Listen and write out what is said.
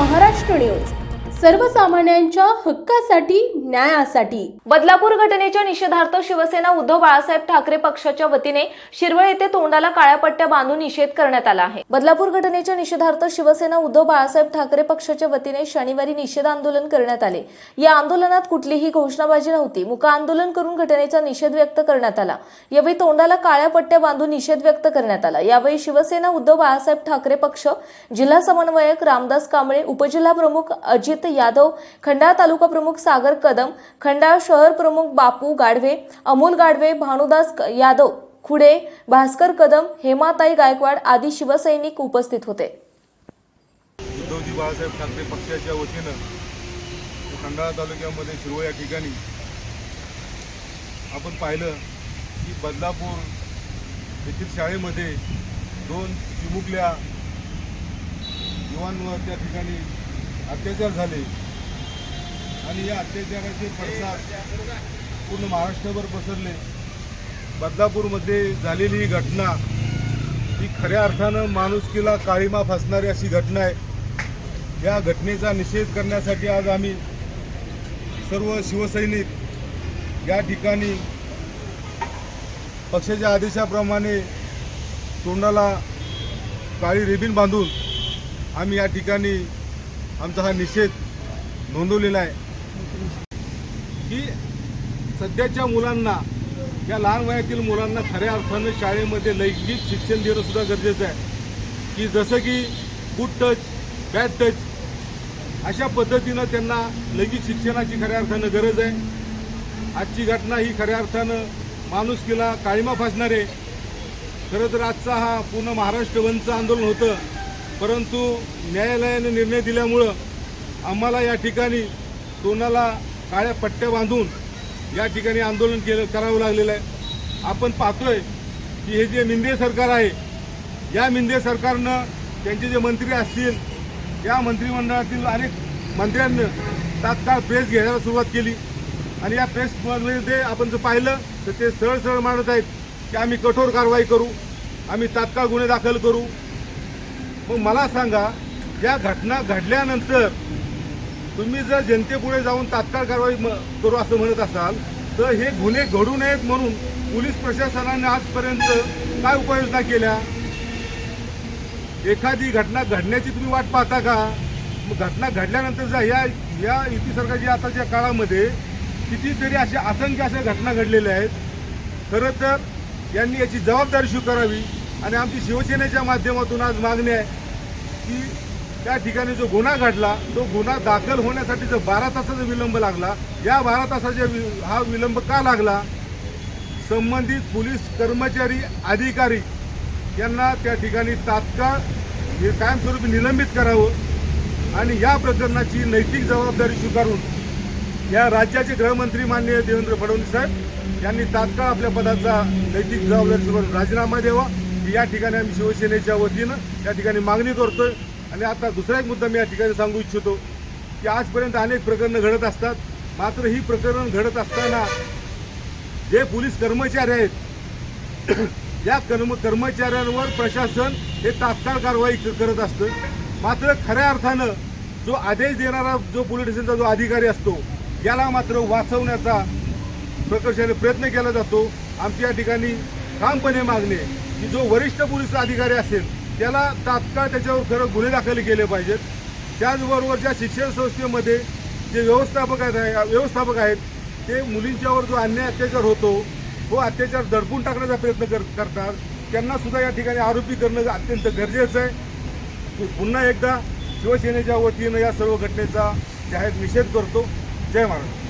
Maharashtra news. सर्वसामान्यांच्या हक्कासाठी न्यायासाठी. बदलापूर घटनेच्या निषेधार्थ शिवसेना उद्धव बाळासाहेब ठाकरे पक्षाच्या वतीने शिरवळ येथे तोंडाला काळ्या पट्ट्या बांधून निषेध करण्यात आला आहे. बदलापूर घटनेच्या निषेधार्थ शिवसेना उद्धव बाळासाहेब ठाकरे पक्षाच्या वतीने शनिवारी निषेध आंदोलन करण्यात आले. या आंदोलनात कुठलीही घोषणाबाजी नव्हती. मुका आंदोलन करून घटनेचा निषेध व्यक्त करण्यात आला. यावेळी तोंडाला काळ्या पट्ट्या बांधून निषेध व्यक्त करण्यात आला. यावेळी शिवसेना उद्धव बाळासाहेब ठाकरे पक्ष जिल्हा समन्वयक रामदास कांबळे उपजिल्हा प्रमुख अजित यादव खंडाळा तालुका प्रमुख सागर कदम खंडाळा शहर प्रमुख बापू गाढवे अमोल गाढवे भानुदास यादव खुडे भास्कर कदम हेमाताई गायकवाड आदी शिवसैनिक उपस्थित होते. उद्धवजी बाळासाहेब ठाकरे पक्षाच्या वतीनं खंडाळा तालुक्यामध्ये शिरो या ठिकाणी आपण पाहिलं की बदलापूर येथील शाळेमध्ये दोन चिमुकल्या युवांवर त्या ठिकाणी अत्याचार झाले. आणि या अत्याचाराचे पडसाद पूर्ण महाराष्ट्रभर पसरले. बदलापूरमध्ये झालेली ही घटना ही खऱ्या अर्थानं माणुसकीला काळीमा फासणारी अशी घटना आहे. या घटनेचा निषेध करण्यासाठी आज आम्ही सर्व शिवसैनिक या ठिकाणी पक्षाच्या आदेशाप्रमाणे तोंडाला काळी रिबीन बांधून आम्ही या ठिकाणी आमचा हा निषेध नोंदवलेला आहे. की सध्याच्या मुलांना या लहान वयातील मुलांना खऱ्या अर्थानं शाळेमध्ये लैंगिक शिक्षण देणं सुद्धा गरजेचं आहे. की जसं की गुड टच बॅड टच अशा पद्धतीनं त्यांना लैंगिक शिक्षणाची खऱ्या अर्थानं गरज आहे. आजची घटना ही खऱ्या अर्थानं माणुसकीला काळीमा फासणार. आहे खरं तर आजचा हा पूर्ण महाराष्ट्र बंदचं आंदोलन होतं. परंतु न्यायालयाने निर्णय दिल्यामुळं आम्हाला या ठिकाणी तोंडाला काळ्या पट्ट्या बांधून या ठिकाणी आंदोलन केलं करावं लागलेलं आहे. आपण पाहतोय की हे जे मिंदे सरकार आहे या मिंदे सरकारनं त्यांचे जे मंत्री असतील या मंत्रिमंडळातील अनेक मंत्र्यांनी तात्काळ प्रेस घ्यायला सुरुवात केली. आणि या प्रेसमध्ये आपण जर पाहिलं तर ते सरळ सरळ मानत आहेत की आम्ही कठोर कारवाई करू आम्ही तात्काळ गुन्हे दाखल करू मग मला सांगा या घटना घडल्यानंतर तुम्ही जर जनतेपुढे जाऊन तात्काळ कारवाई म- करू असं म्हणत असाल तर हे गुन्हे घडू नयेत म्हणून पोलीस प्रशासनाने आजपर्यंत काय उपाययोजना केल्या? एखादी घटना घडण्याची तुम्ही वाट पाहता का? मग घटना घडल्यानंतर जा या या युती सरकारच्या आताच्या काळामध्ये कितीतरी अशा असंख्य अशा घटना घडलेल्या आहेत खरं तर यांनी याची जबाबदारी स्वीकारावी. आणि आमची शिवसेनेच्या माध्यमातून आज मागणी आहे की त्या ठिकाणी जो गुन्हा घडला तो गुन्हा दाखल होण्यासाठी जो बारा तासाचा विलंब लागला या बारा तासाचा वि- हा विलंब का लागला? संबंधित पोलीस कर्मचारी अधिकारी यांना त्या ठिकाणी तात्काळ हे कायमस्वरूपी निलंबित करावं आणि या प्रकरणाची नैतिक जबाबदारी स्वीकारून या राज्याचे गृहमंत्री माननीय देवेंद्र फडणवीस साहेब यांनी तात्काळ आपल्या पदाचा नैतिक जबाबदारी स्वीकारून राजीनामा द्यावा. ही या ठिकाणी आम्ही शिवसेनेच्या वतीनं या ठिकाणी मागणी करतोय. आणि आता दुसरा एक मुद्दा मी या ठिकाणी सांगू इच्छितो की आजपर्यंत अनेक प्रकरणं घडत असतात. मात्र ही प्रकरण घडत असताना जे पोलीस कर्मचारी आहेत या कर्म कर्मचाऱ्यांवर प्रशासन हे तात्काळ कारवाई क- करत असतं. मात्र खऱ्या अर्थानं जो आदेश देणारा जो पोलीस स्टेशनचा जो अधिकारी असतो याला मात्र वाचवण्याचा प्रकर्षाने प्रयत्न केला जातो. आमच्या या ठिकाणी ठामपणे मागणे आहे. की जो वरिष्ठ पोलीस अधिकारी असेल त्याला तात्काळ त्याच्यावर खरं गुन्हे दाखल केले पाहिजेत. त्याचबरोबर ज्या शिक्षण संस्थेमध्ये जे व्यवस्थापक आहेत व्यवस्थापक आहेत ते मुलींच्यावर जो अन्याय अत्याचार होतो तो अत्याचार दडपून टाकण्याचा प्रयत्न कर करतात. त्यांना सुद्धा या ठिकाणी आरोपी करणं अत्यंत गरजेचं आहे. पुन्हा एकदा शिवसेनेच्या वतीनं या सर्व घटनेचा जाहीर निषेध करतो. जय महाराज.